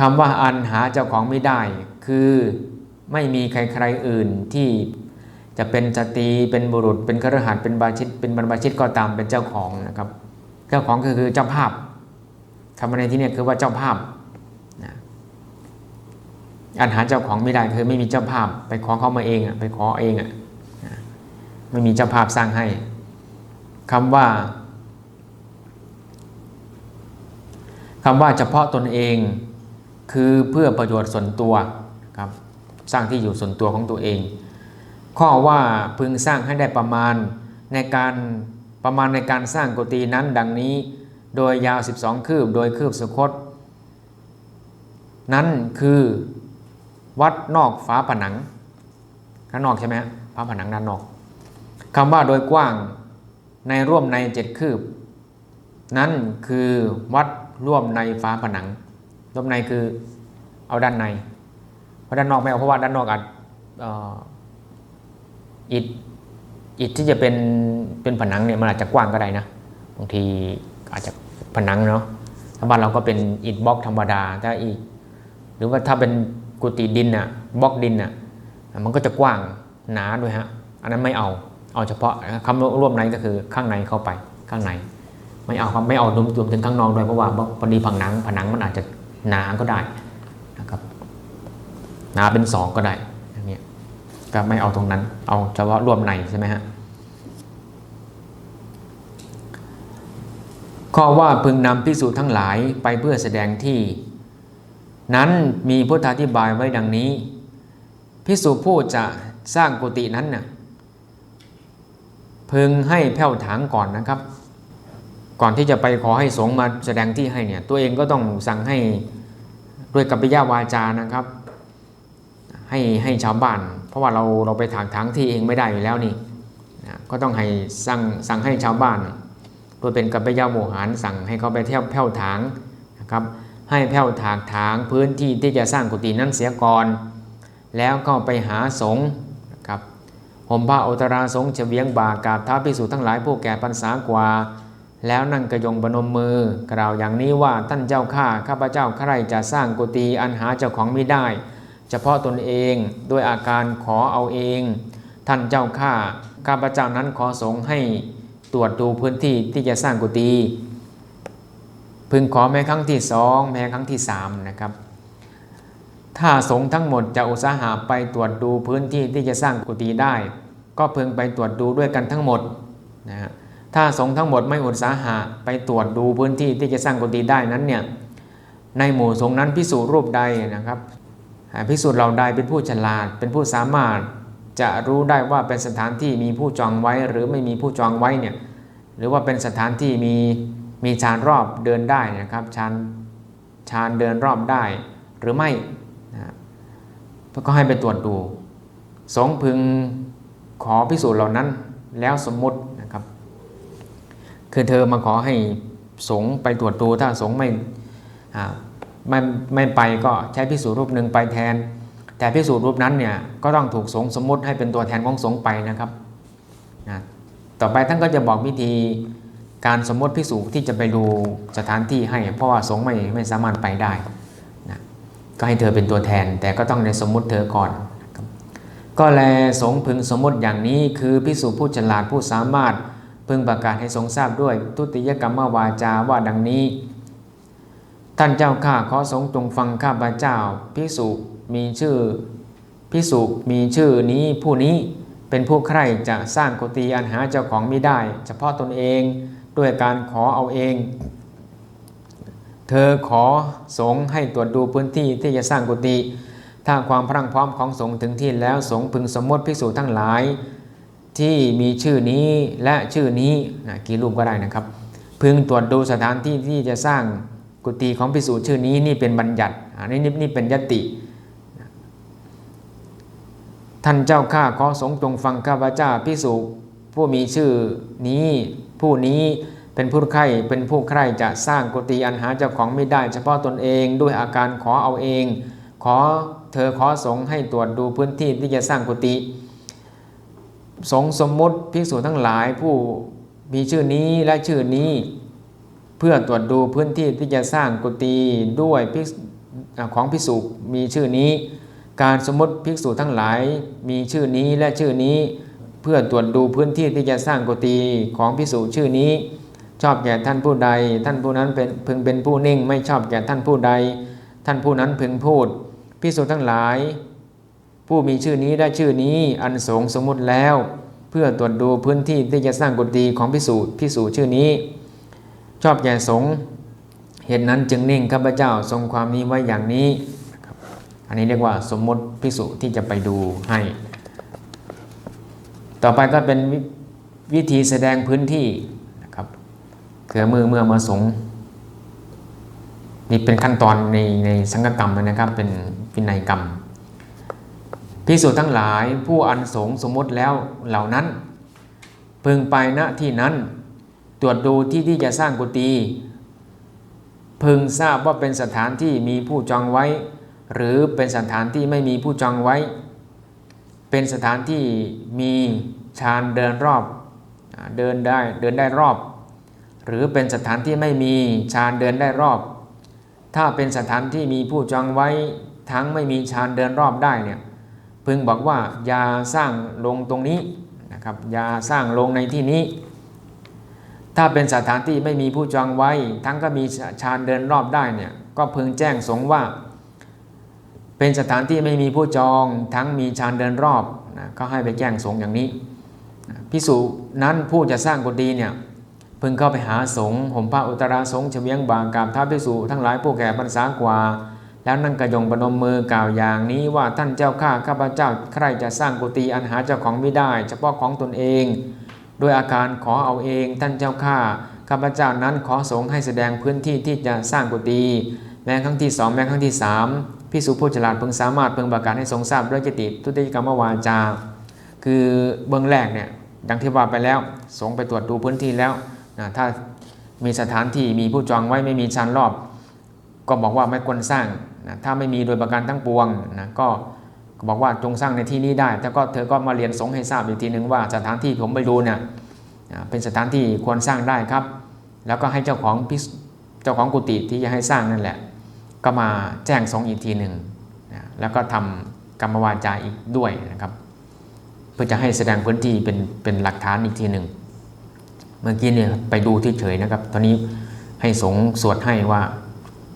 คำว่าอันหาเจ้าของไม่ได้ คือไม่มีใครๆอื่นที่จะเป็นสตรีเป็นบุรุษ เป็นคฤหัสเป็นบาชิต เป็นบรรพชิตก็ตามเป็นเจ้าของนะครับ เจ้าของก็คือเจ้าภาพคำในที่นี้คือว่าเจ้าภาพอันหาเจ้าของไม่ได้คือไม่มีเจ้าภาพ ไปขอเขามาเองอะไปขอเองอะนะไม่มีเจ้าภาพสร้างให้คำว่าคำว่าเฉพาะตนเอง คือเพื่อประโยชน์ส่วนตัวครับสร้างที่อยู่ส่วนตัวของตัวเอง ข้อว่าพึงสร้างให้ได้ประมาณในการประมาณในการสร้างกุฏินั้นดังนี้ โดยยาว 12 คืบโดยคืบสุคต นั้นคือวัดนอกฝาผนังข้างนอกใช่ไหมฮะฝาผนังด้านนอกคำว่าโดยกว้างในร่วมในเจ็ดคืบ นั้นคือวัดร่วมในฝาผนัง ร่วมในคือเอาด้านใน เพราะด้านนอกไม่เอาเพราะว่าด้านนอกอาจอิฐอิฐที่จะเป็นเป็นผนังเนี่ยมันอาจจะกว้างก็ได้นะบางทีอาจจะผนังเนาะถ้าบ้านเราก็เป็นอิฐบล็อกธรรมดาถ้าอีก หรือว่าถ้าเป็นกุฏิดินอะบล็อกดินอะมันก็จะกว้างหนาด้วยฮะอันนั้นไม่เอาเอาเฉพาะคำร่วมในก็คือข้างในเข้าไปข้างใน ไม่เอาครับไม่เอารวมรวมถึงข้างนอกด้วยเพราะว่าพอดีผนังผนังมันอาจจะ หนาก็ได้นะครับหนาเป็นสองก็ได้อย่างเงี้ยก็ไม่เอาตรงนั้น เอาเฉพาะรวมในใช่ไหมฮะข้อว่าพึงนำพิสูจน์ทั้งหลายไปเพื่อแสดงที่ นั้นมีพุทธาธิบายไว้ดังนี้ พิสูจผู้จะสร้างกุฏินั้นน่ะพึงให้แผ่วถางก่อนนะครับ ก่อนที่จะไปขอให้สงฆ์มาแสดงที่ให้เนี่ยตัวเองก็ต้องสั่งให้ ด้วยกัปปิยาวาจานะครับ ให้ให้ชาวบ้าน เพราะว่าเราเราไปถางถางที่เองไม่ได้อยู่แล้วนี่นะก็ต้องให้สั่งสั่งให้ชาวบ้านโดยเป็นกัปปิยาโมหารสั่งให้เขาไปเที่ยวแผ่วถางนะครับ ให้แผ่วถางถางพื้นที่ที่จะสร้างกุฏินั้นเสียก่อนแล้วก็ไปหาสงฆ์นะครับห่มผ้าอุตราสงฆ์เฉวียงบากราบท้าพิสูจน์ทั้งหลายผู้แก่พรรษากว่า แล้วนั่งกระยงบนมมือ กล่าวอย่างนี้ว่าท่านเจ้าข้าข้าพเจ้าใครจะสร้างกุฏิอันหาเจ้าของไม่ได้ เฉพาะตนเองด้วยอาการขอเอาเอง ท่านเจ้าข้าข้าพเจ้านั้นขอสงให้ตรวจดูพื้นที่ที่จะสร้างกุฏิพึงขอแม้ครั้งที่สองแม้ครั้งที่สามนะครับ ถ้าสงทั้งหมดจะอุตสาหะไปตรวจดูพื้นที่ที่จะสร้างกุฏิได้ ก็พึงไปตรวจดูด้วยกันทั้งหมดนะฮะ ถ้าสงฆ์ทั้งหมดไม่อุตสาหะไปตรวจดูพื้นที่ที่จะสร้างกุฏิได้นั้นเนี่ยในหมู่สงฆ์นั้นพิสูจรูปใดนะครับพิสูจน์เราใดเป็นผู้ฉลาด เป็นผู้สามารถจะรู้ได้ว่าเป็นสถานที่มีผู้จองไว้หรือไม่มีผู้จองไว้เนี่ยหรือว่าเป็นสถานที่มีมีชานรอบเดินได้นะครับชานชานเดินรอบได้หรือไม่นะก็ให้ไปตรวจดู สงพึงขอพิสูจน์เหล่านั้น แล้วสมมติ คือเธอมาขอให้สงฆ์ไปตรวจดูถ้าสงฆ์ไม่ไม่ไม่ไปก็ใช้พิสูจน์รูปหนึ่งไปแทน แต่พิสูจน์รูปนั้นเนี่ยก็ต้องถูกสงฆ์สมมุติให้เป็นตัวแทนของสงฆ์ไปนะครับนะต่อไปท่านก็จะบอกวิธีการสมมติพิสูจน์ที่จะไปดูสถานที่ให้ เพราะว่าสงฆ์ไม่ไม่สามารถไปได้นะก็ให้เธอเป็นตัวแทน แต่ก็ต้องในสมมติเธอก่อน ก็แลสงฆ์พึงสมมติอย่างนี้คือพิสูจน์ผู้ฉลาดผู้สามารถ พึงประกาศให้ทรงทราบด้วยทุติยกรรมวาจาว่าดังนี้ ท่านเจ้าข้าขอสงจงฟังข้าพเจ้าพิสุมีชื่อพิสุมีชื่อนี้ผู้นี้เป็นผู้ใคร่จะสร้างกุฏิอันหาเจ้าของไม่ได้ เฉพาะตนเองด้วยการขอเอาเอง เธอขอสงให้ตรวจดูพื้นที่ที่จะสร้างกุฏิถ้าความพรั่งพร้อมของสงถึงที่แล้วสงพึงสมมติพิสูจทั้งหลาย ที่มีชื่อนี้และชื่อนี้นะกี่รูปก็ได้นะครับ พึงตรวจดูสถานที่ที่จะสร้างกุฏิของพิสูจน์ชื่อนี้นี่เป็นบัญญัติอันนี้นี่เป็นยติท่านเจ้าข้าขอสงฆ์จงฟังข้าพเจ้าพิสูจผู้มีชื่อนี้ผู้นี้เป็นผู้ใคร่เป็นผู้ใคร่จะสร้างกุฏิอันหาเจ้าของไม่ได้ เฉพาะตนเองด้วยอาการขอเอาเอง ขอเธอขอสงฆ์ให้ตรวจดูพื้นที่ที่จะสร้างกุฏิ สงสมมติภิกษุทั้งหลายผู้มีชื่อนี้และชื่อนี้ เพื่อตรวจดูพื้นที่ที่จะสร้างกุฏิด้วยของภิกษุมีชื่อนี้ การสมมติภิกษุทั้งหลายมีชื่อนี้และชื่อนี้ เพื่อตรวจดูพื้นที่ที่จะสร้างกุฏิของภิกษุชื่อนี้ ชอบแก่ท่านผู้ใด ท่านผู้นั้นเป็นพึงเป็นผู้นิ่ง ไม่ชอบแก่ท่านผู้ใด ท่านผู้นั้นพึงพูดภิกษุทั้งหลาย ผู้มีชื่อนี้ได้ชื่อนี้อันสงสมมุติแล้ว เพื่อตรวจดูพื้นที่ที่จะสร้างกุฏิของพิสูจน์พิสูจน์ชื่อนี้ ชอบแก่สงเหตุนั้นจึงนิ่งข้าพเจ้าทรงความนี้ไว้อย่างนี้ อันนี้เรียกว่าสมมติพิสูจน์ที่จะไปดูให้ ต่อไปก็เป็นวิวิธีแสดงพื้นที่นะครับคือมือเมื่อมาสงนี่เป็นขั้นตอนในในสังฆกรรมนะครับเป็นวินัยกรรม ภิกษุทั้งหลายผู้อันสงสมมติแล้วเหล่านั้น พึงไปณที่นั้น ตรวจดูที่ที่จะสร้างกุฏิพึงทราบว่าเป็นสถานที่มีผู้จองไว้ หรือเป็นสถานที่ไม่มีผู้จองไว้ เป็นสถานที่มีชานเดินรอบเดินได้เดินได้รอบ หรือเป็นสถานที่ไม่มีชานเดินได้รอบ ถ้าเป็นสถานที่มีผู้จองไว้ ทั้งไม่มีชานเดินรอบได้เนี่ย พึงบอกว่าอย่าสร้างลงตรงนี้นะครับอย่าสร้างลงในที่นี้ ถ้าเป็นสถานที่ไม่มีผู้จองไว้ ทั้งก็มีชานเดินรอบได้เนี่ยก็พึงแจ้งสงว่า เป็นสถานที่ไม่มีผู้จองทั้งมีชานเดินรอบนะก็ให้ไปแจ้งสงอย่างนี้พิสูจนั้นผู้จะสร้างกุฏิเนี่ยพึงเข้าไปหาสงฆ์ห่มผ้าอุตราสงฆ์เฉียงบางกาบท้าพิสูจทั้งหลายผู้แก่พรรษากว่า แล้วนั่งกระยงประนมมือกล่าวอย่างนี้ว่าท่านเจ้าข้าข้าพเจ้าใครจะสร้างกุฏิอันหาเจ้าของไม่ได้ เฉพาะของตนเอง โดยอาการขอเอาเองท่านเจ้าข้าข้าพเจ้านั้นขอสงให้แสดงพื้นที่ที่จะสร้างกุฏิแม้ครั้งที่สองแม้ครั้งที่สามพิสุผู้ฉลาดเพิ่งสามารถเพิ่งประกาศให้ทรงทราบด้วยกิติทุติยกรรมวาจา คือเบื้องแรกเนี่ยดังที่ว่าไปแล้วสงไปตรวจดูพื้นที่แล้วนะถ้ามีสถานที่มีผู้จองไว้ไม่มีชานรอบ ก็บอกว่าไม่ควรสร้าง นะถ้าไม่มีโดยประการทั้งปวงนะก็บอกว่าจงสร้างในที่นี้ได้แต่ก็เธอก็มาเรียนสงให้ทราบอีกทีหนึ่งว่าสถานที่ผมไปดูเนี่ยเป็นสถานที่ควรสร้างได้ครับ แล้วก็ให้เจ้าของพิเจ้าของกุฏิที่จะให้สร้างนั่นแหละ ก็มาแจ้งสงอีกทีหนึ่งนะแล้วก็ทำกรรมวาจาอีกด้วยนะครับ เพื่อจะให้แสดงพื้นที่เป็นเป็นหลักฐานอีกทีหนึ่งเมื่อกี้เนี่ยไปดูที่เฉยนะครับ ตอนนี้ให้สงสวดให้ว่า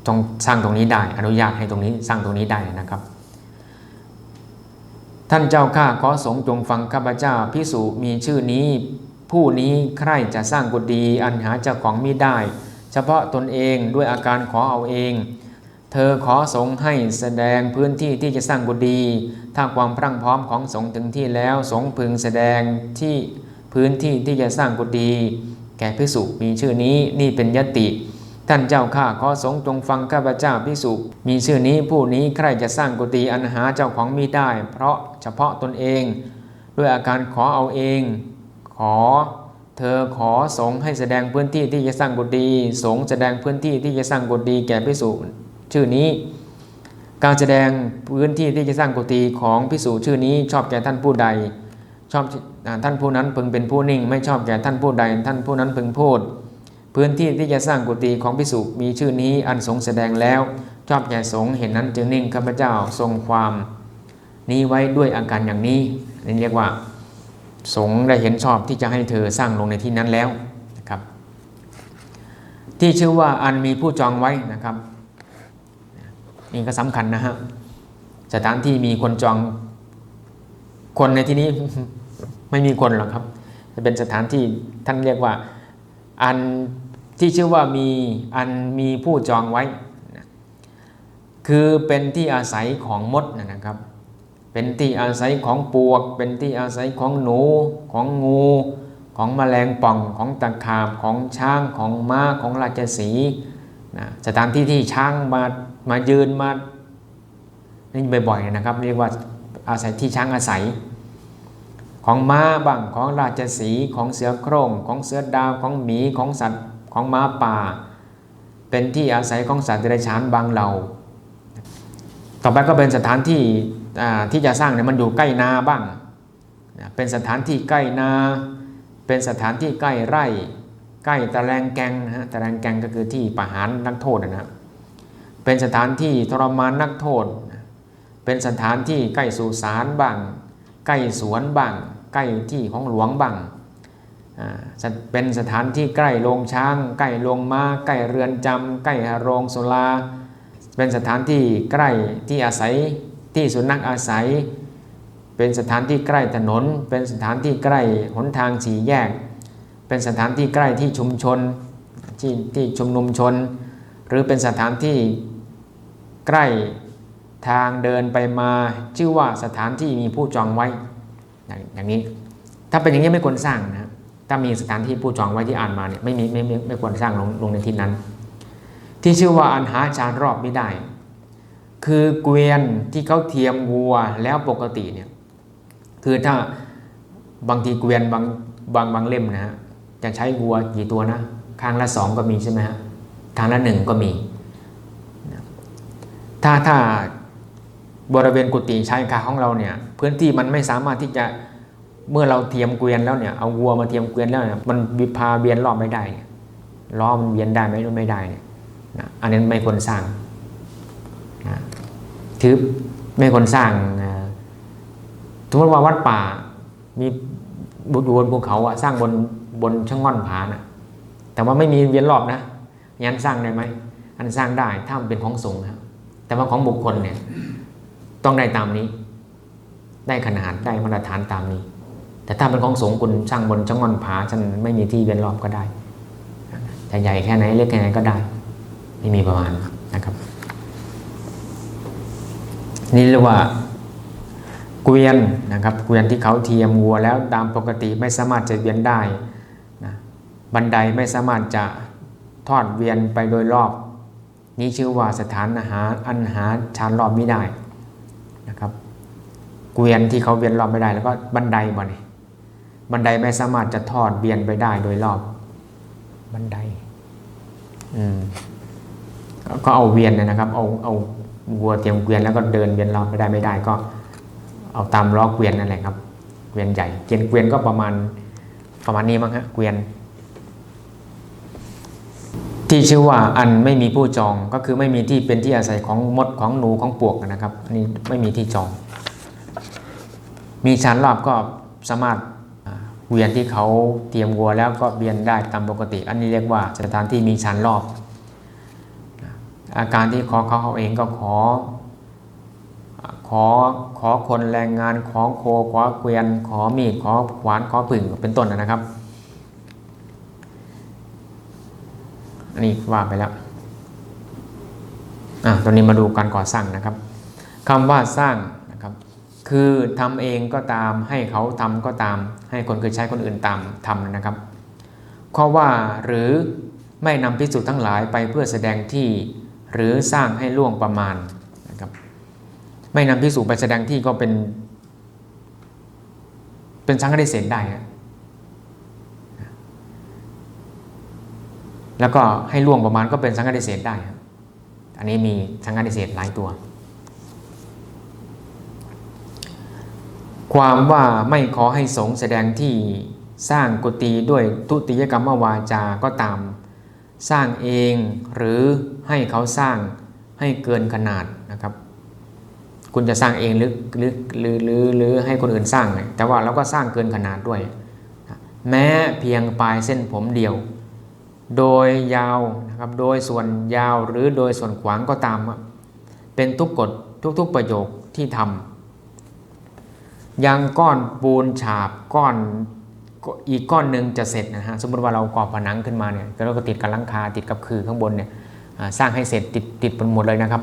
ต้องสร้างตรงนี้ได้ อนุญาตให้ตรงนี้สร้างตรงนี้ได้นะครับ ท่านเจ้าข้าขอสงฆ์จงฟังข้าพเจ้าพิสุมีชื่อนี้ ผู้นี้ใครจะสร้างกุฏิอันหาเจ้าของมิได้ เฉพาะตนเองด้วยอาการขอเอาเอง เธอขอสงฆ์ให้แสดงพื้นที่ที่จะสร้างกุฏิถ้าความพรั่งพร้อมของสงฆ์ถึงที่แล้วสงฆ์พึงแสดงที่พื้นที่ที่จะสร้างกุฏิแก่พิสุมีชื่อนี้นี่เป็นยติ ท่านเจ้าข้าขอสงฆ์จงฟังข้าพเจ้าพิสุมีชื่อนี้ผู้นี้ใครจะสร้างกุฏิอันหาเจ้าของมิได้ เพราะเฉพาะตนเอง ด้วยอาการขอเอาเอง ขอ เธอขอสงฆ์ให้แสดงพื้นที่ที่จะสร้างกุฏิสงฆ์แสดงพื้นที่ที่จะสร้างกุฏิแก่พิสุชื่อนี้ การแสดงพื้นที่ที่จะสร้างกุฏิของพิสุชื่อนี้ชอบแก่ท่านผู้ใด ชอบท่านผู้นั้นพึงเป็นผู้นิ่ง ไม่ชอบแก่ท่านผู้ใด ท่านผู้นั้นพึงพูด พื้นที่ที่จะสร้างกุฏิของพิสุมีชื่อนี้อันสงแสดงแล้ว ชอบแก่สงเห็นนั้นจึงนิ่งข้าพเจ้าทรงความนี้ไว้ด้วยอาการอย่างนี้นี่เรียกว่า สงได้เห็นชอบที่จะให้เธอสร้างลงในที่นั้นแล้วนะครับ ที่ชื่อว่าอันมีผู้จองไว้นะครับนี่ก็สำคัญนะฮะสถานที่มีคนจองคนในที่นี้ไม่มีคนหรอกครับ จะเป็นสถานที่ท่านเรียกว่า อันที่ชื่อว่ามีอันมีผู้จองไว้นะคือเป็นที่อาศัยของมดนะครับ เป็นที่อาศัยของปวก เป็นที่อาศัยของหนู ของงู ของแมลงป่อง ของตะขาบ ของช้าง ของม้า ของราชสีนะสถานที่ที่ช้างมา มายืนมานี่บ่อยๆนะครับ เรียกว่าอาศัยที่ช้างอาศัย ของม้าบ้างของราชสีของเสือโคร่งของเสือดาวของหมีของสัตว์ของม้าป่า เป็นที่อาศัยของสัตว์เดรัจฉานบางเหล่า ต่อไปก็เป็นสถานที่ที่จะสร้างเนี่ยมันอยู่ใกล้นาบ้าง เป็นสถานที่ใกล้นา เป็นสถานที่ใกล้ไร่ ใกล้ตะแลงแกงนะฮะตะแลงแกงก็คือที่ประหารนักโทษนะฮะเป็นสถานที่ทรมานนักโทษ เป็นสถานที่ใกล้สุสานบ้าง ใกล้สวนบ้างใกล้ที่ของหลวงบ้างเป็นสถานที่ใกล้โรงช้าง ใกล้โรงม้าใกล้เรือนจำใกล้โรงสุราเป็นสถานที่ใกล้ที่อาศัยที่สุนัขอาศัย เป็นสถานที่ใกล้ถนน เป็นสถานที่ใกล้หนทางสี่แยก เป็นสถานที่ใกล้ที่ชุมชนที่ที่ชุมนุมชน หรือเป็นสถานที่ใกล้ ทางเดินไปมาชื่อว่าสถานที่มีผู้จองไว้อย่างนี้ ถ้าเป็นอย่างนี้ไม่ควรสร้างนะถ้ามีสถานที่ผู้จองไว้ที่อ่านมาเนี่ยไม่มีไม่ไม่ไม่ควรสร้างลงลงในที่นั้น ที่ชื่อว่าอันหาจารรอบไม่ได้ คือเกวียนที่เขาเทียมวัวแล้วปกติเนี่ยคือถ้าบางทีเกวียนบางบางบางเล่มนะฮะจะใช้วัวกี่ตัวนะข้างละสองก็มีใช่ไหมฮะข้างละหนึ่งก็มีถ้าถ้า บริเวณกุฏิชายคาของเราเนี่ยพื้นที่มันไม่สามารถที่จะเมื่อเราเทียมเกวียนแล้วเนี่ยเอาวัวมาเทียมเกวียนแล้วเนี่ยมันวิพาเวียนรอบไม่ได้ล้อมันเวียนได้ไหมไม่ได้เนี่ยนะอันนั้นไม่ควรสร้างนะถือไม่ควรสร้างนะสมมติว่าวัดป่ามีบุอยู่บนภูเขาอะสร้างบนบนช่างง่อนผานะแต่ว่าไม่มีเวียนรอบนะยันสร้างได้ไหมอันสร้างได้ถ้ามันเป็นของสงฆ์นะแต่ว่าของบุคคลเนี่ย ต้องได้ตามนี้ ได้ขนาดได้มาตรฐานตามนี้ แต่ถ้าเป็นของสงฆ์คุณสร้างบนช่างงอนผาฉันไม่มีที่เวียนรอบก็ได้จะใหญ่แค่ไหนเล็กแค่ไหนก็ได้ ไม่มีประมาณนะครับ นี่เรียกว่าเกวียนนะครับเกวียนที่เขาเทียมวัวแล้วตามปกติไม่สามารถจะเวียนได้นะบันไดไม่สามารถจะทอดเวียนไปโดยรอบ นี่ชื่อว่าสถานอาหารอันหาชานรอบไม่ได้ นะครับเกวียนที่เขาเวียนรอบไม่ได้ แล้วก็บันไดบ่นี่ยบันไดไม่สามารถจะทอดเวียนไปได้โดยรอบ บันไดอืมก็เอาเวียนนะครับ เอาเอาวัวเตรียมเกวียนแล้วก็เดินเวียนรอบไม่ได้ไม่ได้ ก็ เอาตามล้อเกวียนนั่นแหละครับ เกวียนใหญ่เกวียนเกวียนก็ประมาณประมาณนี้มั้งฮะเกวียน ที่ชื่อว่าอันไม่มีผู้จองก็คือไม่มีที่เป็นที่อาศัยของมดของหนูของปวกนะครับอันนี้ไม่มีที่จอง มีชั้นรอบก็สามารถเวียนที่เขาเตรียมวัวแล้วก็เวียนได้ตามปกติ อันนี้เรียกว่าสถานที่มีชั้นรอบ อาการที่ขอเขาเขาเองก็ขอ ขอขอคนแรงงานขอโคขอเกวียน ขอมีดขอขวานขอผึ่งเป็นต้นนะครับ นนี้ว่าไปแล้วอะตอนนี้มาดูการก่อสร้างนะครับคำว่าสร้างนะครับ คือทำเองก็ตามให้เขาทำก็ตาม ให้คนเคยใช้คนอื่นตามทำนะครับข้อว่าหรือไม่นำพิสูจน์ทั้งหลายไปเพื่อแสดงที่ หรือสร้างให้ล่วงประมาณนะครับไม่นำพิสูจน์ไปแสดงที่ก็เป็น เป็นสังฆทิเศษได้นะ แล้วก็ให้ล่วงประมาณก็เป็นสังฆทิเศษได้ครับอันนี้มีสังฆทิเศษหลายตัว ความว่าไม่ขอให้สงแสดงที่สร้างกุฏิด้วยทุติยกรรมวาจาก็ตาม สร้างเองหรือให้เขาสร้างให้เกินขนาดนะครับ คุณจะสร้างเองหรือหรือหรือหรือหรือให้คนอื่นสร้าง แต่ว่าเราก็สร้างเกินขนาดด้วย แม้เพียงปลายเส้นผมเดียว โดยยาวนะครับโดยส่วนยาวหรือโดยส่วนขวางก็ตาม เป็นทุกกฎทุกๆประโยคที่ทำยังก้อนปูนฉาบก้อนอีกก้อนหนึ่งจะเสร็จนะฮะสมมติว่าเราก่อผนังขึ้นมาเนี่ยแล้วก็ติดกับลังคาติดกับคือข้างบนเนี่ยสร้างให้เสร็จติดติดหมดเลยนะครับ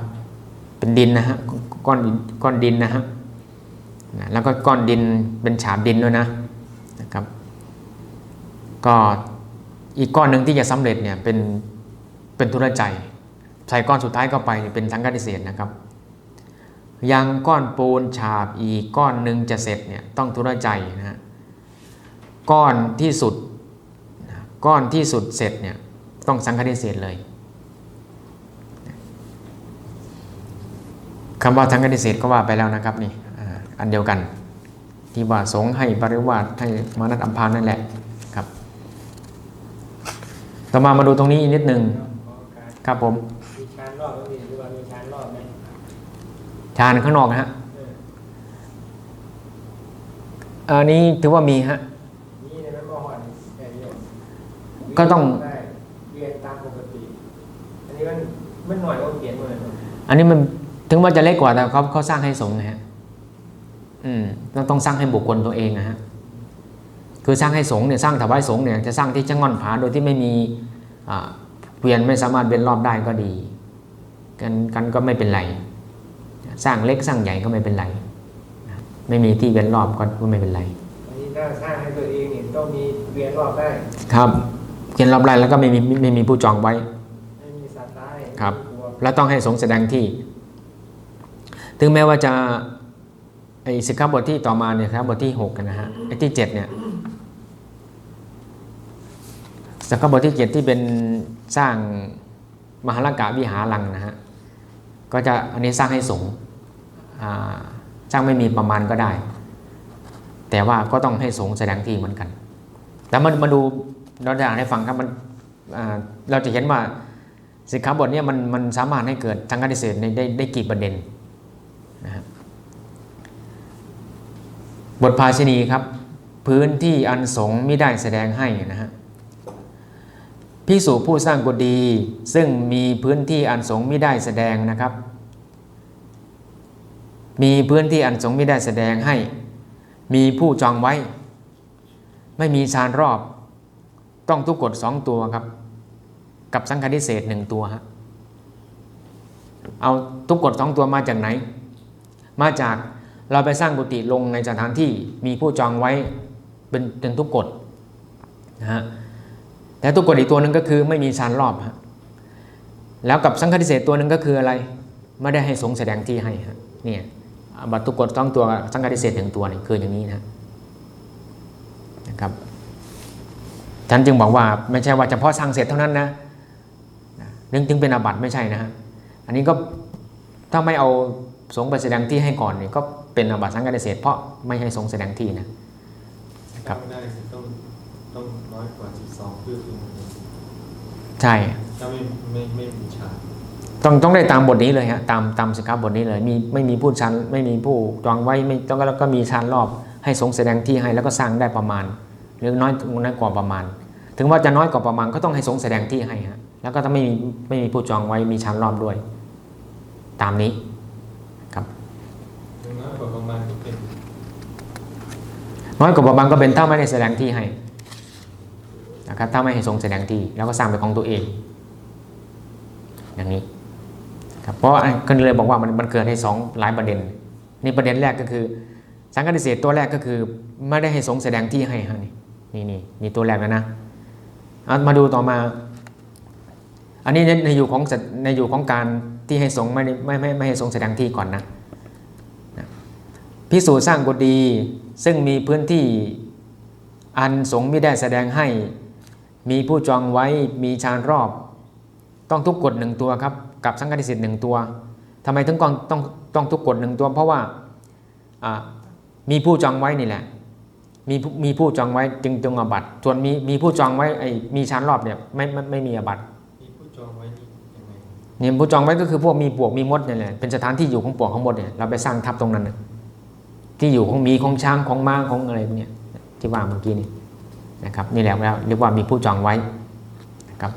เป็นดินนะฮะก้อนดินก้อนดินนะฮะแล้วก็ก้อนดินเป็นฉาบดินด้วยนะนะครับ ก็ อีกก้อนหนึ่งที่จะสำเร็จเนี่ยเป็นเป็นธุรใจใส่ก้อนสุดท้ายเข้าไปเป็นสังฆทิเศษนะครับ ยังก้อนปูนฉาบอีกก้อนหนึ่งจะเสร็จเนี่ยต้องธุรใจนะฮะก้อนที่สุดก้อนที่สุดเสร็จเนี่ยต้องสังฆทิเศษเลยคำว่าสังฆทิเศษก็ว่าไปแล้วนะครับนี่อันเดียวกัน ที่ว่าสงให้ปริวาสให้มานัดอัมพานนั่นแหละ ต่อมามาดูตรงนี้นิดหนึ่งครับผมมีชานรอบก็มีหรือว่ามีชานข้างนอกนะฮะอันนี้ถือว่ามีฮะนี่ในนั้นมอหอนแค่นี้ก็ต้องได้เรียนตามปกติอันนี้มันมันหน่อยก็เขียนเหมือนอันนี้มันถึงว่าจะเล็กกว่าแต่เขาเขาสร้างให้สงฆ์นะฮะอืมต้องต้องสร้างให้บุคคลตัวเองนะฮะคือสร้างให้สงฆ์เนี่ยสร้างถวายสงฆ์เนี่ยจะสร้างที่ชะง่อนผาโดยที่ไม่มีอ่า เกวียนไม่สามารถเวียนรอบได้ก็ดีกันกันก็ไม่เป็นไร สร้างเล็กสร้างใหญ่ก็ไม่เป็นไรนะไม่มีที่เวียนรอบก็ก็ไม่เป็นไรอันนี้ถ้าสร้างให้ตัวเองเนี่ยต้องมีเวียนรอบได้ ครับเวียนรอบไร่แล้วก็ไม่มีไม่มีผู้จองไว้ ไม่มีสัตว์ตายครับไม่มีกลัวแล้วต้องให้สงฆ์แสดงที่ ถึงแม้ว่าจะไอ้สิกขาบทที่ต่อมาเนี่ยครับบทที่6นะฮะไอ้ที่7เนี่ย สิกขบทที่7ที่เป็นสร้างมหาลกะวิหารังนะฮะก็จะอันนี้สร้างให้สงฆ์สร้างไม่มีประมาณก็ได้ แต่ว่าก็ต้องให้สงฆ์แสดงที่เหมือนกันแต่มามาดูเราจะอ่านให้ฟังครับมันเราจะเห็นว่าสิกขาบทเนี้มันมันสามารถให้เกิดทางการเกษตรในได้ได้กี่ประเด็นนะฮะบทภาชณีครับ พื้นที่อันสงไม่ได้แสดงให้นะฮะ พิสูจผู้สร้างกุฏิซึ่งมีพื้นที่อันสงไม่ได้แสดงนะครับ มีพื้นที่อันสงไม่ได้แสดงให้ มีผู้จองไว้ ไม่มีชานรอบ ต้องทุกกฎสองตัวครับ กับสังฆาทิเศษหนึ่งตัวฮะเอาทุกกฎสองตัวมาจากไหน มาจากเราไปสร้างกุฏิลงในสถานที่มีผู้จองไว้เป็นเป็นทุกกฎนะฮะ แต่ทุกกฎอีกตัวหนึ่งก็คือไม่มีชานรอบฮะแล้วกับสังฆาทิเศษตัวหนึ่งก็คืออะไร ไม่ได้ให้สงแสดงที่ให้ฮะเนี่ยบัตรทุกกฎสองตัวสังฆาทิเศษหนึ่งตัวนี่คืออย่างนี้นะนะครับฉันจึงบอกว่าไม่ใช่ว่าเฉพาะสร้างเสร็จเท่านั้นนะนึงจึงเป็นอาบัติไม่ใช่นะฮะอันนี้ก็ถ้าไม่เอาสงไปแสดงที่ให้ก่อนเนี่ยก็เป็นอาบัติสังฆาทิเศษเพราะไม่ให้สงแสดงที่นะครับต้องต้อง น้อยกว่า 12เพื่อคือมันใช่ถ้าไม่ไม่ไม่มีชาต้องต้องได้ตามบทนี้เลยฮะตามตามสิกขาบทนี้เลยมีไม่มีผู้ชันไม่มีผู้จองไว้ไม่ต้องแล้วก็มีชันรอบให้สงฆ์แสดงที่ให้แล้วก็สร้างได้ประมาณ หรือน้อยน้อยกว่าประมาณ ถึงว่าจะน้อยกว่าประมาณก็ต้องให้สงฆ์แสดงที่ให้ฮะแล้วก็ต้องไม่มีไม่มีผู้จองไว้มีชันรอบด้วย ตามนี้ถึงน้อยกว่าประมาณก็เป็นน้อยกว่าประมาณก็เป็นถ้าไม่ได้แสดงที่ให้ นะครับถ้าไม่ให้ทรงแสดงที่แล้วก็สร้างเป็นของตัวเอง อย่างนี้ครับเพราะก็เลยบอกว่ามันมันเกิดให้สองหลายประเด็นนี่ประเด็นแรกก็คือ สังกัดเศษตัวแรกก็คือไม่ได้ให้สงแสดงที่ให้ฮะนี่นี่นี่นี่ตัวแรกนะนะเอามาดูต่อมา อันนี้ในอยู่ของในอยู่ของการที่ให้สงไม่ไม่ไม่ไม่ให้สงแสดงที่ก่อนนะพิสูจน์สร้างกุฏิซึ่งมีพื้นที่อันสงไม่ได้แสดงให้ มีผู้จองไว้มีชานรอบ ต้องทุกกฎหนึ่งตัวครับ กับสังฆทิสิทธิ์หนึ่งตัวทำไมถึงต้องต้องต้องทุกกฎหนึ่งตัว เพราะว่าอ่ามีผู้จองไว้นี่แหละ มีผู้มีผู้จองไว้จึงจงอาบัตส่วนมีมีผู้จองไว้ไอ้มีชานรอบเนี่ยไม่ไม่ไม่มีอาบัตมีผู้จองไว้นี่ยังไงเนี่ยผู้จองไว้ก็คือพวกมีปวกมีมดเนี่ยแหละเป็นสถานที่อยู่ของปวกของมดเนี่ยเราไปสร้างทับตรงนั้นน่ะที่อยู่ของหมีของช้างของม้าของอะไรพวกเนี่ยที่ว่าเมื่อกี้นี่ นะครับนี่แหละแล้วเรียกว่ามีผู้จองไว้นะครับ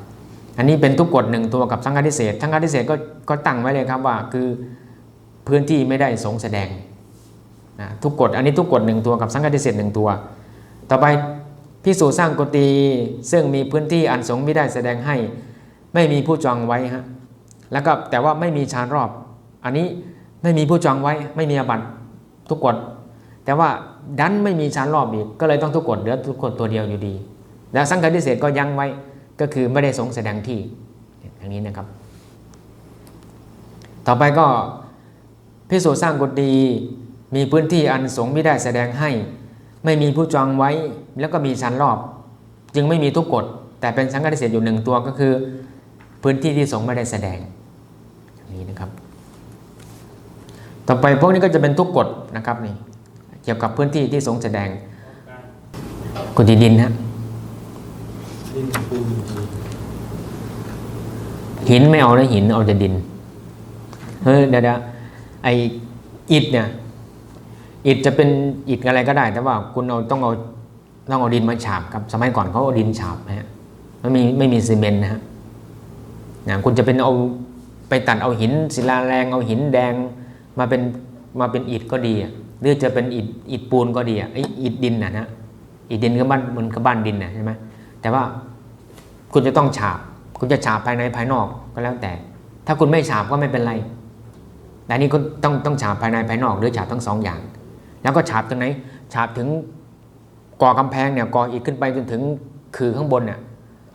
อันนี้เป็นทุกกฎหนึ่งตัวกับสังฆาทิเศษสังฆาทิเศษก็ก็ตั้งไว้เลยครับว่าคือพื้นที่ไม่ได้สงแสดงนะทุกกฎอันนี้ทุกกฎหนึ่งตัวกับสังฆาทิเศษหนึ่งตัว ต่อไปพิสูจน์สร้างกุฏิซึ่งมีพื้นที่อันสงไม่ได้แสดงให้ ไม่มีผู้จองไว้ฮะแล้วก็แต่ว่าไม่มีชานรอบ อันนี้ไม่มีผู้จองไว้ไม่มีอบัตทุกกฎ แต่ว่าดันไม่มีชานรอบอีก ก็เลยต้องทุกกฎเหลือทุกกฎตัวเดียวอยู่ดี แล้วสังฆทิเศษก็ยั้งไว้ก็คือไม่ได้สงแสดงที่อย่างนี้นะครับ ต่อไปก็พิสูจน์สร้างกุฏิมีพื้นที่อันสงไม่ได้แสดงให้ ไม่มีผู้จองไว้แล้วก็มีชานรอบ จึงไม่มีทุกกฎแต่เป็นสังฆทิเศษอยู่หนึ่งตัวก็คือ พื้นที่ที่สงไม่ได้แสดงอย่างนี้นะครับ ต่อไปพวกนี้ก็จะเป็นทุกกฎนะครับนี่ เกี่ยวกับพื้นที่ที่สงแสดงกุฏิดินฮะหินไม่เอานะหินเอาแต่ดินเฮ้ยเดี๋ยวเดี๋ยวไออิฐเนี่ยอิฐจะเป็นอิฐอะไรก็ได้ แต่ว่าคุณเอาต้องเอาต้องเอาดินมาฉาบครับสมัยก่อนเขาเอาดินฉาบนะฮะไม่มีไม่มีซีเมนต์นะฮะนะคุณจะเป็นเอาไปตัดเอาหินศิลาแรงเอาหินแดงมาเป็นมาเป็นอิฐก็ดีอะ หรือจะเป็นอิฐอิฐปูนก็ดีอะไออิฐดินนะนะอิฐดินก็บ้านมันก็บ้านดินนะใช่ไหมแต่ว่าคุณจะต้องฉาบ คุณจะฉาบภายในภายนอกก็แล้วแต่ ถ้าคุณไม่ฉาบก็ไม่เป็นไรแต่อันนี้ก็ต้องต้องฉาบภายในภายนอกหรือฉาบทั้งสองอย่าง แล้วก็ฉาบตรงไหนฉาบถึงก่อกำแพงเนี่ยก่ออีกขึ้นไปจนถึงคือข้างบนเนี่ย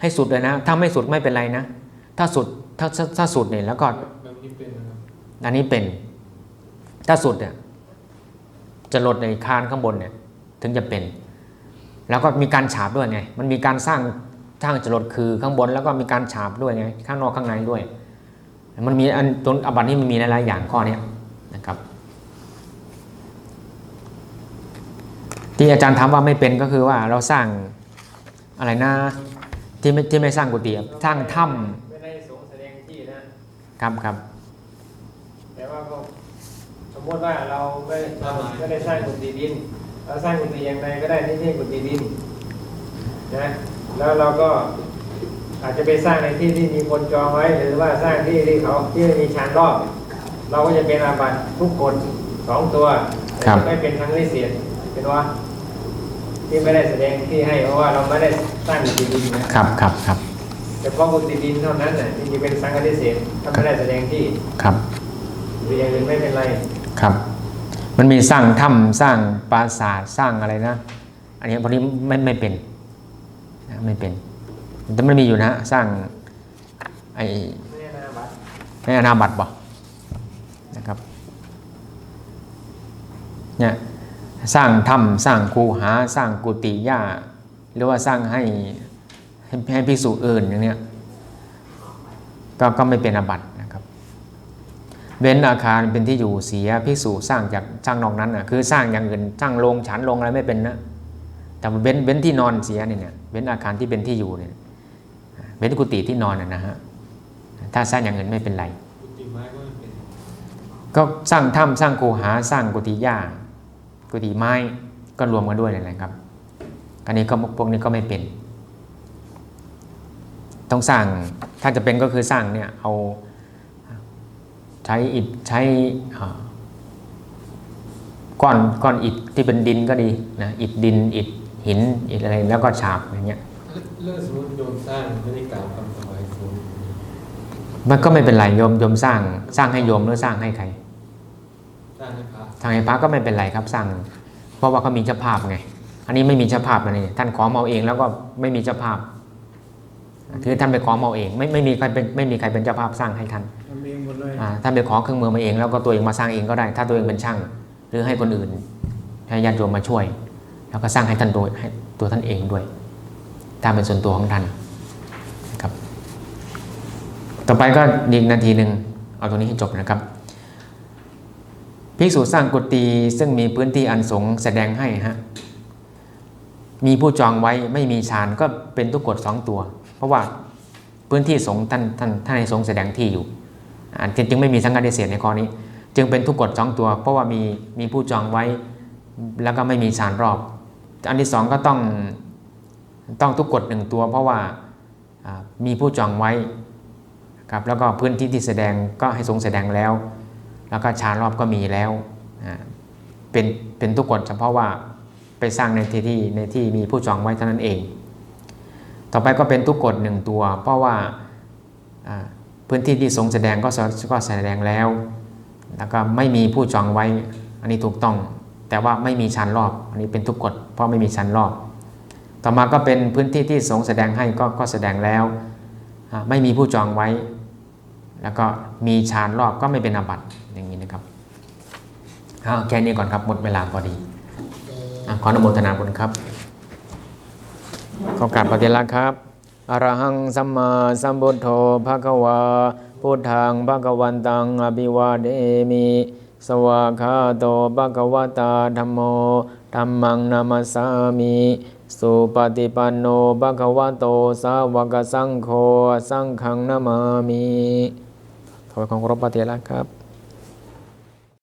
ให้สุดเลยนะ ถ้าไม่สุดไม่เป็นไรนะ ถ้าสุดถ้าถ้าถ้าสุดเนี่ยแล้วก็แบบนี้เป็นนะครับอันนี้เป็น ถ้าสุดเนี่ย จะลดในคานข้างบนเนี่ยถึงจะเป็น แล้วก็มีการฉาบด้วยไงมันมีการสร้างสร้างจรดคือข้างบน แล้วก็มีการฉาบด้วยไงข้างนอกข้างในด้วย มันมีอันตนอบัตินี่มันมีหลายๆอย่างข้อเนี้ยนะครับที่อาจารย์ถามว่าไม่เป็นก็คือว่าเราสร้างอะไรนะที่ไม่ที่ไม่สร้างกุฏิอะสร้างถ้ไม่ได้สงฆ์แสดงที่นะำครับครับแต่ว่าก็ส มมติว่าเราไม่เราไม่ได้สร้างกุฏิดิน เราสร้างกุฏิอย่างไรก็ได้ที่ที่กุฏิดินนะแล้วเราก็อาจจะไปสร้างในที่ที่มีคนจองไว้ หรือว่าสร้างที่ที่เขาที่มีชานรอบ เราก็จะเป็นอาบัติทุกคนสองตัวแต่จะไม่เป็นทั้งวิเศษเป็นว่าที่ไม่ได้แสดงที่ให้เพราะว่าเราไม่ได้สร้างกุฏิดินนะครับครับครับแต่เพราะกุฏิดินเท่านั้นน่ะที่จะเป็นสังฆทิเศษถ้าไม่ได้แสดงที่ ครับหรืออย่างอื่นไม่เป็นไร ครับ มันมีสร้างถ้ำสร้างปราสาทสร้างอะไรนะ อันนี้พอนี้ไม่ไม่เป็นนะไม่เป็น แต่มันมีอยู่นะ สร้างไอ้ไม่ได้นาบัตรในอนาบัตบ่นะครับเนี่ยสร้างถ้ำสร้างคูหาสร้างกุฏิหญ้าหรือว่าสร้างให้ให้ให้ภิกษุอื่นอย่างเนี้ยก็ก็ไม่เป็นอาบัติ เว้นอาคารเป็นที่อยู่เสียภิกษุสร้างจากสร้างนอกนั้นนะคือสร้างอย่างอื่นสร้างโรงฉันโรงอะไรไม่เป็นนะแต่เว้นเว้นที่นอนเสียเนี่ยเว้นอาคารที่เป็นที่อยู่เนี่ยเว้นกุฏิที่นอนนะนะฮะถ้าสร้างอย่างอื่นไม่เป็นไรกุฏิไม้ก็ไม่เป็นก็สร้างถ้ำสร้างคูหาสร้างกุฏิหญ้ากุฏิไม้ก็รวมกันด้วยนั่นแหละครับอันนี้ก็พวกนี้ก็ไม่เป็น ต้องสร้างถ้าจะเป็นก็คือสร้างเนี่ยเอา ใช้อิฐใช้อ่าก้อนก้อนอิฐที่เป็นดินก็ดีนะอิฐดินอิฐหินอิฐอะไรแล้วก็ฉาบอย่างเงี้ยเรื่องสมมติโยมสร้างไม่ได้กล่าวคำถวายสงฆ์มันก็ไม่เป็นไรโยมโยมสร้างสร้างให้โยมหรือสร้างให้ใครสร้างให้พระทางไอ้พระก็ไม่เป็นไรครับสร้าง เพราะว่าเขามีเจ้าภาพไง อันนี้ไม่มีเจ้าภาพนะนี่ท่านขอมาเอาเองแล้วก็ไม่มีเจ้าภาพคือท่านไปขอมาเอาเอง ไม่ไม่มีใครเป็นไม่มีใครเป็นเจ้าภาพสร้างให้ท่านทำเองหม ดเลยอ่าไปขอเครื่องมือมาเอง แล้วก็ตัวเองมาสร้างเองก็ได้ ถ้าตัวเองเป็นช่าง หรือให้คนอื่นให้ญาติโยมมาช่วย แล้วก็สร้างให้ท่านโดยให้ตัวท่านเองด้วยตามเป็นส่วนตัวของท่านนะครับ ต่อไปก็อีกนาทีหนึ่งเอาตรงนี้ให้จบนะครับภิกษุสร้างกุฏิซึ่งมีพื้นที่อันสงแสดงให้ฮะมีผู้จองไว้ไม่มีฌานก็เป็นทุกกฎสองตัว เพราะว่าพื้นที่สงท่านท่านท่านในสงแสดงที่อยู่ อ่าจึงไม่มีสังกัดเสียในข้อนี้ จึงเป็นทุกกฎสองตัว เพราะว่ามีมีผู้จองไว้ แล้วก็ไม่มีฌานรอบ อันที่สองก็ต้องต้องทุกกฎหนึ่งตัว เพราะว่ามีผู้จองไว้ครับแล้วก็พื้นที่ที่แสดงก็ให้สงแสดงแล้ว แล้วก็ชานรอบก็มีแล้วเป็นเป็นทุกกฎเฉพาะว่าไปสร้างในที่ที่ในที่มีผู้จองไว้เท่านั้นเอง ต่อไปก็เป็นทุกกฎหนึ่งตัว เพราะว่า พื้นที่ที่ทรงแสดงก็ก็แสดงแล้ว แล้วก็ไม่มีผู้จองไว้ อันนี้ถูกต้อง แต่ว่าไม่มีชั้นรอบ อันนี้เป็นทุกกฎเพราะไม่มีชั้นรอบ ต่อมาก็เป็นพื้นที่ที่ทรงแสดงให้ก็ก็แสดงแล้ว ไม่มีผู้จองไว้ แล้วก็มีชานรอบก็ไม่เป็นอาบัติอย่างนี้นะครับเอาแค่นี้ก่อนครับหมดเวลาพอดีอขออนุโมทนาบุญครับขอกราบปฏิลักครับ อรหังสัมมาสัมพุทโธภะคะวาพุทธังภะคะวันตังอภิวาเดมิ สวากขาโตภะคะวตาธัมโมธัมมังนามัสสามิสุปฏิปันโนภะคะวะโตสาวกสังโฆสังฆังนามามิขอความเคารพปฏิลักครับ